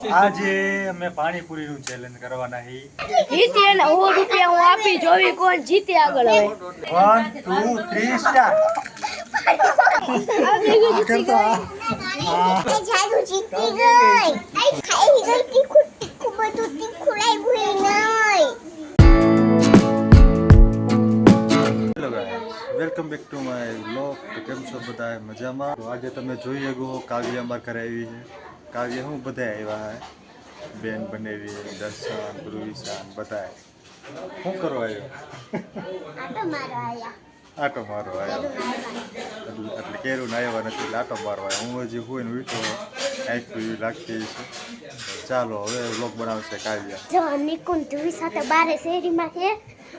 આજે અમે પાણીપુરીનું ચેલેન્જ કરવાના હી જીતી અને સો રૂપિયા હું આપી જોવી કોણ જીતે આગળ હવે. વન ટુ થ્રી સ્ટાર્ટ કરતો આ. એ જાદુ જીતી ગઈ. આઈ ખાઈ ગઈ તીખું તીખું બધું તીખું લાગ્યું નહીં hello welcome back to my blog કેમ છો બધા? મજામાં? તો આજે તમે જોઈ શકો કાવ્ય અમાર ઘરે આવી છે. કાવ્ય હું બધા આવ્યા હે? બેન બનેવી દર્શન ધ્રુવિશાન બધા શું કરવા આવ્યો આટો મારો આયા. આટો મારો આવ્યો એટલે એટલે કેરું આવ્યા નથી એટલે આટો મારવા આવ્યો. હું હજી હોય ને વીટો કાંઈક લાગતી છે. ચાલો હવે વ્લોગ બનાવશે કાવ્ય. જો નિકુંજ ધુવી સાથે બારે શેરીમાં છે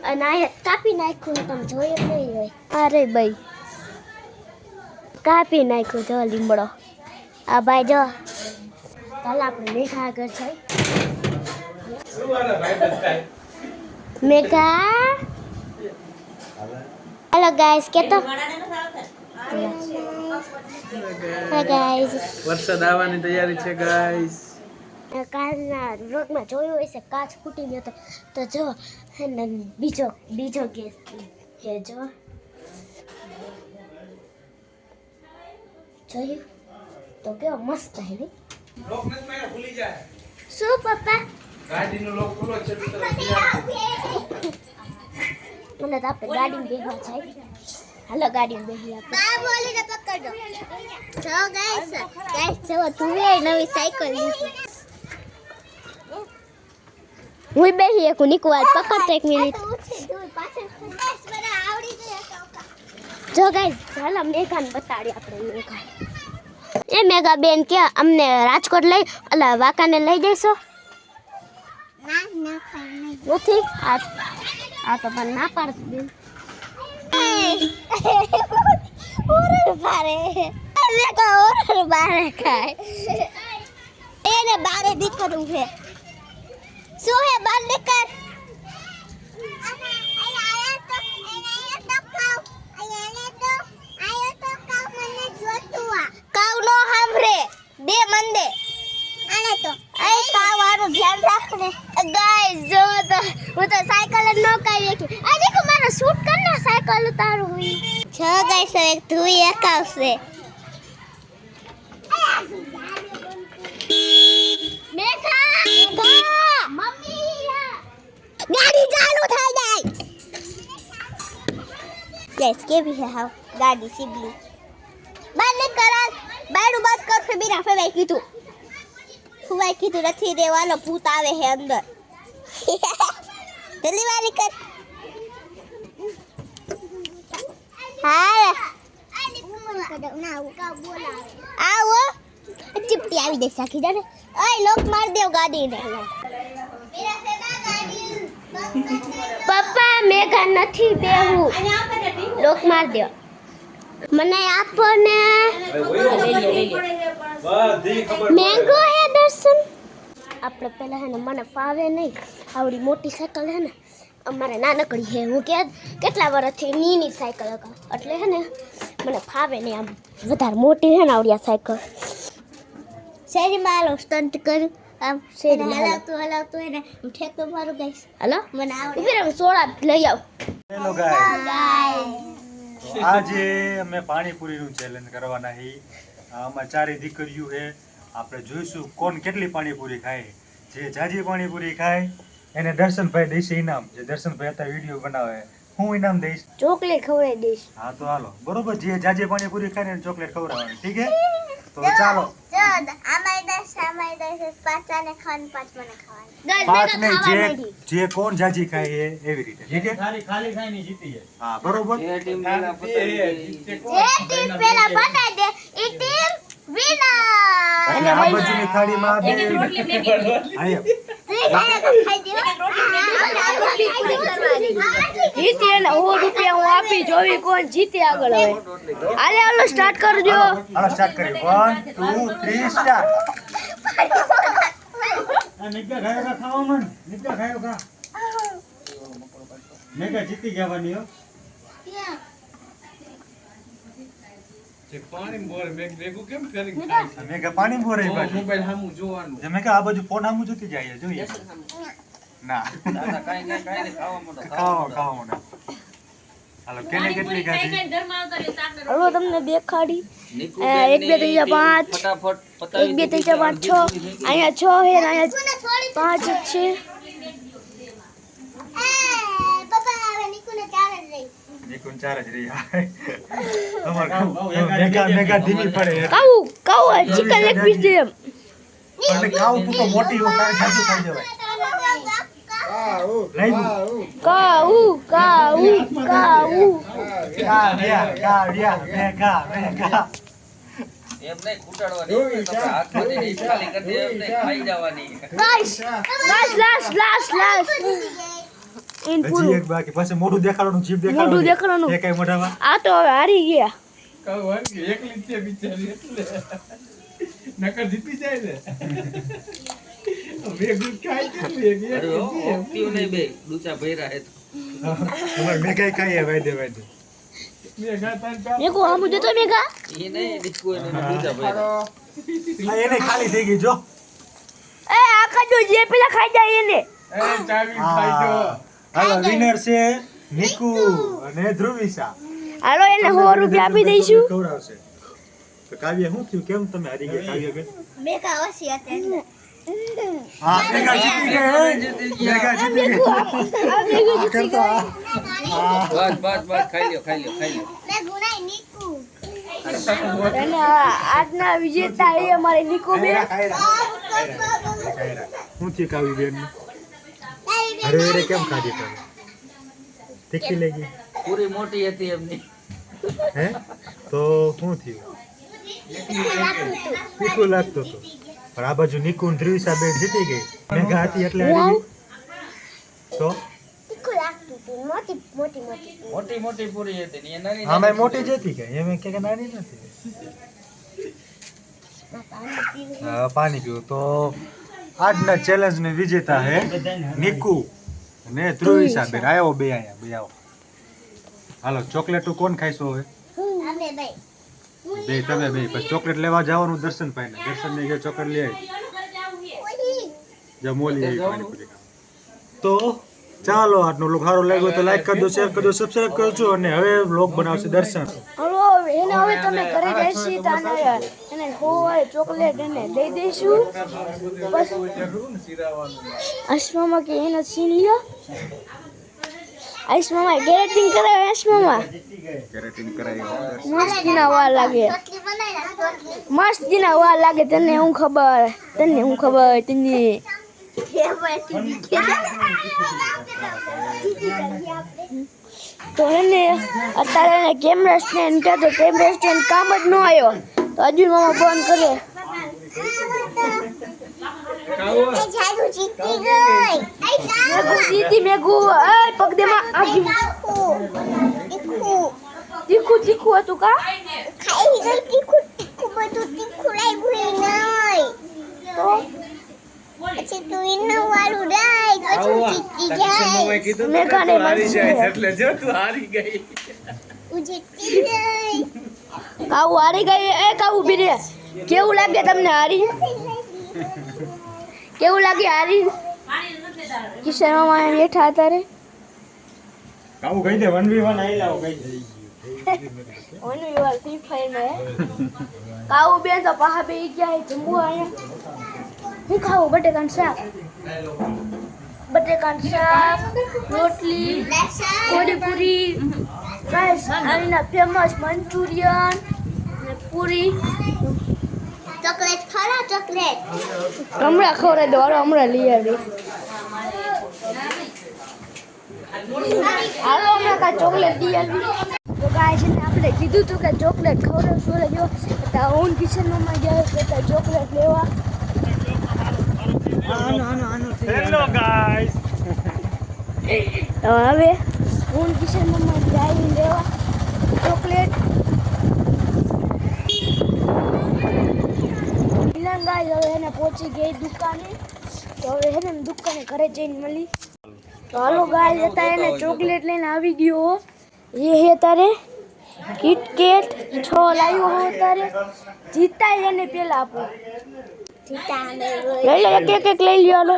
અને આ કાપી નાખ્યું તમે જોઈએ નહીં હોય. અરે ભાઈ. કાપી નાખ્યું જો લીમડો આ ભાઈ જો ચાલ આપણે મેઘા આગળ છે મેઘા હેલો ગાઈસ કે તો હેલો ગાઈસ વરસાદ આવવાની તૈયારી છે ગાઈસ કાલના વ્લોગમાં જોયું હશે કાચ ફૂટી ગયો તો તો જો હે ને બીજો બીજો ગેસ છે જો. જોયું? તો કેવો મસ્ત હે નહીં? ભૂલી જાય. શું પપ્પા? ગાડીનો લોક ખુલ્લો છે તો મને તો આપણે ગાડીમાં બેસવા જાય. હાલો ગાડીમાં બેસી આપણે. બા બોલીને પકડો જો ગાઈસ ગાઈસ જો તું એ નવી સાયકલ લીધી. હું બેસી એક નિકવાજ પકડ એક મિનિટ જો ગાઈસ ચાલો મેઘાન બતાડી આપણે મેઘા એ મેગા બેન કે અમને રાજકોટ લઈ અલા વાકાને લઈ જઈશો? નથી? આ આ તો પણ ના પાડતી બેન બારે દીકરું છે શું હે બાર નીકળ કાવ નો સાંભળે દે મન દે આને તો એ કાવાનું ધ્યાન રાખ ને ગાઈસ જો તો હું તો સાયકલ જ નો કાઈ વેખી આ દેખો મારો શૂટ કર ના સાયકલ ઉતારું હું છ ગાઈસ હવે મેઘા મેઘા મમ્મી ગાડી ચાલુ થઈ જાય ગેસ કેવી છે હાવ ગાડી સીગલી બાર ને કરાલ બાયડું બંધ કર ફે બીરા ફે ભાઈ કીધું ફુવાઈ કીધું નથી દેવાનો ભૂત આવે છે અંદર જલ્દી વારી કર હા આવો. ચીપટી આવી દે સાખી જાને ઓય, લોક માર દેવ ગાડીને. પપ્પા, મેઘા નથી બેહું. લોક માર દેવ. મને આપો ને. મેંગો હે દર્શન? આપણે પહેલા હે ને મને ફાવે નહીં. આવડી મોટી સાયકલ હે ને. અમારે નાનકડી હે હું કે કેટલા વર્ષથી નીની સાયકલ હતા? એટલે હે ને મને ફાવે નહીં આમ વધારે મોટી છે ને આવડી આ સાયકલ. શેરીમાં હાલો સ્ટન્ટ કર. આમ શેરી હલાવતું હલાવતું એને હું ઠેકો મારું ગઈશ હલો. મને આવડે. રહે સોડા લઈ આવ. હેલો ગાઈસ આજે અમે પાણીપુરીનું ચેલેન્જ કરવાના હી આમાં ચારે દીકરીઓ છે. આપણે જોઈશું કોણ કેટલી પાણીપુરી ખાય. જે જાજી પાણીપુરી ખાય એને દર્શનભાઈ દઈશ ઇનામ જે દર્શનભાઈ અત્યારે વીડિયો બનાવે. હું ઇનામ દઈશ. ચોકલેટ ખવડાવી દઈશ. હા તો હાલો. બરોબર જે જાજી પાણીપુરી ખાય ને ચોકલેટ ખવડાવવાની. ઠીક હે? તો ચાલો. જે જે કોણ જાજી ખાય એવી રીતે. ઠીક હે? ખાલી ખાલી ખાઈને જીતી જાય. હા બરોબર? એ ટીમ પેલા અને આ બાજુની થાળીમાં બે. જીતી અને સો રૂપિયા હું આપી જોવી કોણ જીતે આગળ હવે. હાલે હાલો સ્ટાર્ટ કરજો. હાલો સ્ટાર્ટ કરી વન ટુ થ્રી સ્ટાર્ટ નિકા ખાયો કા ખાવા મન. નિકા ખાયો કા નિકા જીતી જવાની હો. પાણી બોર મેં ભેગું કેમ કરી? ખાય મેં કે પાણી બોરે છે મોબાઈલ હામું જોવાનું. મેગા મેં કે આ બાજુ ફોન હામું જોતી જાય જોઈએ. ના ખાવા ખાવા હાલો કેને કેટલી ખાધી તમને દેખાડી એ, એક, બે, ત્રીજા પાંચ. એક બે ત્રીજા પાંચ છ. અહીંયા છ હે અહીંયા પાંચ છે પપ્પા આવે નીકુને ચાર જ રહી નિકુંજ ચાર જ રહી તમાર મેગા મેગા ધીમી પડે કાવું કાવું ચિકન લેગ પીસ દે એમ મોટી હો તારે ખાઈ જવાય લઈ કાઉ. કાવું કાવું કાવું કાવ્યા કાવ્યા મેગા મેગા એમ નહીં ખૂટાડવાની હાથમાંથી ડીશ ખાલી કરી દે એમ નહીં ખાઈ જવાની. Guys guys last last last in પૂરું. એક બાકી પછી મોઢું દેખાડવાનું જીભ મોઢું દેખાડવાનું. એ કઈ મોઢામાં. આ તો હવે હારી ગયા. કહું વાંકી, એકલી છે બિચારી એટલે. નકર જીતી જાય ને. ખાલી થઈ ગઈ જો. એ આખા જો જે પેલા ખાઈ જાય એને. એ ચાવી ખાઈ જો. હાલો વિનર છે નિકુ અને ધ્રુવિશા. હાલો એને રૂપિયા આપી દઈશું. ખવડાવશે. તો કાવ્ય શું થયું? કેમ તમે હારી ગયા કાવ્ય બેન? મેકા ઓછી હતી હા મેગા જીતી ગઈ મેગા જીતી ગઈ આ કેમ बस बस बस खाई બસ खाई લ્યો खाई લ્યો मैं ગુનાઈ નીકુ. અને આ- આજના વિજેતા એ અમારે નિકો બે ખાયરા, ખાયરા. ખાયરા. શું થયું કાવ્ય બેન? અરે અરે કેમ ખાધી તમે? તીખી લાગી? પૂરી મોટી હતી એમની. હે? તો શું થયું? તીખું લાગતું હતું. પણ આ બાજુ નિકુન ધ્રુવિસા બેન જીતી ગઈ. મેઘા હતી એટલે તો? મોટી મોટી મોટી મોટી મોટી પૂરી હતી નાની આમાં મોટી જ કે એમ કે કે નાની નથી. હા, પાણી પીવું. તો આજના ચેલેન્જ ને વિજેતા હે નિકુ ને ધ્રુવિસા બેન આવ્યો બે આયા બે આવો. હાલો ચોકલેટ કોણ ખાઈશો હવે? અમે ભાઈ બે તમે બે પછી ચોકલેટ લેવા જવાનું દર્શન પાઈને દર્શન ને ચોકલેટ લઈ આવી જા મોલી આવી પાણીપુરી તો ચાલો આજનો લોક સારો લાગ્યો તો લાઈક કરજો શેર કરજો સબસ્ક્રાઇબ કરજો અને હવે વ્લોગ બનાવશે દર્શન એને હવે તમે ઘરે જઈશી તાને એને હોય ચોકલેટ એને દઈ દઈશું બસ અશ્વમાં કે એને છીન લ્યો આસમામાં ગેરેટિંગ કરાવે આસમામાં કેરેટીન કરાવી મસ્તીના વાર લાગે. મસ્ત મસ્તીના વાર લાગે તને હું ખબર? તને હું ખબર તને તો એને અત્યારે એને કેમેરા સ્ટેન્ડ કહેતો કેમેરા સ્ટેન્ડ કામ જ ન આવ્યો. તો હજુ મામા ફોન કરે જાદુ જીતી ગઈ. મેઘુ દીદી મેઘુ એ પગ દે માં આજી તીખું. તીખું હતું કા? ખાઈ ગઈ તીખું. તીખું બધું તીખું લાગ્યું નહીં તો? પછી તું એના વાળું રાય પછી જીતી જાય. મેઘાને બનશે એટલે જો તું હારી ગઈ. હું જીતી ગઈ કાવું હારી ગઈ? એ કાવું બીરે કેવું લાગે તમને હારી? કેવું લાગે હારી? કિશન મામા બેઠા હતા રે. કાવું કહી દે વન વી વન આઈ લાવો કહી દે ઓનું યુઆર ફ્રી ફાયર મે કાવું બેન તો પાહા બે ગયા હે જમવું આયા. હું ખાવું? બટેકાનું શાક. બટેકાનું શાક રોટલી કોડીપુરી બસ આના ફેમસ મંચુરિયન ને પૂરી. ચોકલેટ ખરા ચોકલેટ. હમણાં ખવડાવી દો હાલો હમણાં લઈ આવી. હાલો હમણાં કાંઈ ચોકલેટ લઈ આવી. તો ગાય છે ને આપણે કીધું હતું કે ચોકલેટ ખવડાવશું એટલે જો. તા ઓન કિચનમાં ગયા હતા ચોકલેટ લેવા. Hello guys. તો હવે ઓન કિચનમાં જાય લેવા. ચોકલેટ. મિલન ગાય હવે એને પહોંચી ગઈ દુકાને. તો હવે એને દુકાને ઘરે જઈને મળી. તો હાલો ગાય હતા એને ચોકલેટ લઈને આવી ગયો એ હે તારે કિટકેટ છ લાવ્યો હો તારે જીતા એને પેલા આપો. લઈ લે, એક એક એક લઈ લ્યો, હાલો.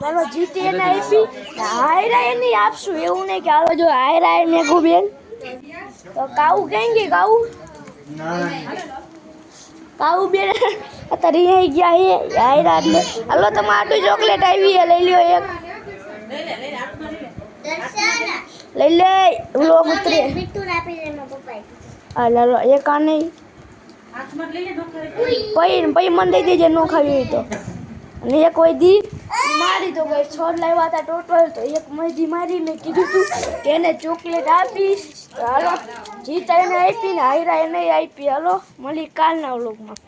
ચાલો જીતી એને આપી. હાયરા એની આપશું, એવું નહીં કે હાલો, જો હાયરા એ મેઘું બેન. તો કાઉ કેમ કે કાઉ કાઉ બેન અત્યારે અહીં ગયા હે. હાયરા એટલે હાલો તમે આટલું ચોકલેટ આવી હે લઈ લ્યો એક. લઈ લે. લોગ ઉતરે. હા લાલો એક આ નહીં પછી પૈ મને દઈ દેજે નો ખાવી હોય તો. અને એક હોય દી. મારી તો ગઈ છોડ લાવ્યા હતા ટોટલ તો એક મરજી મારી મેં કીધું તું કે એને ચોકલેટ આપીશ. હાલો જીતા એને આપી ને હાયરા એને આપી. હાલો મળી કાલના વ્લોગમાં.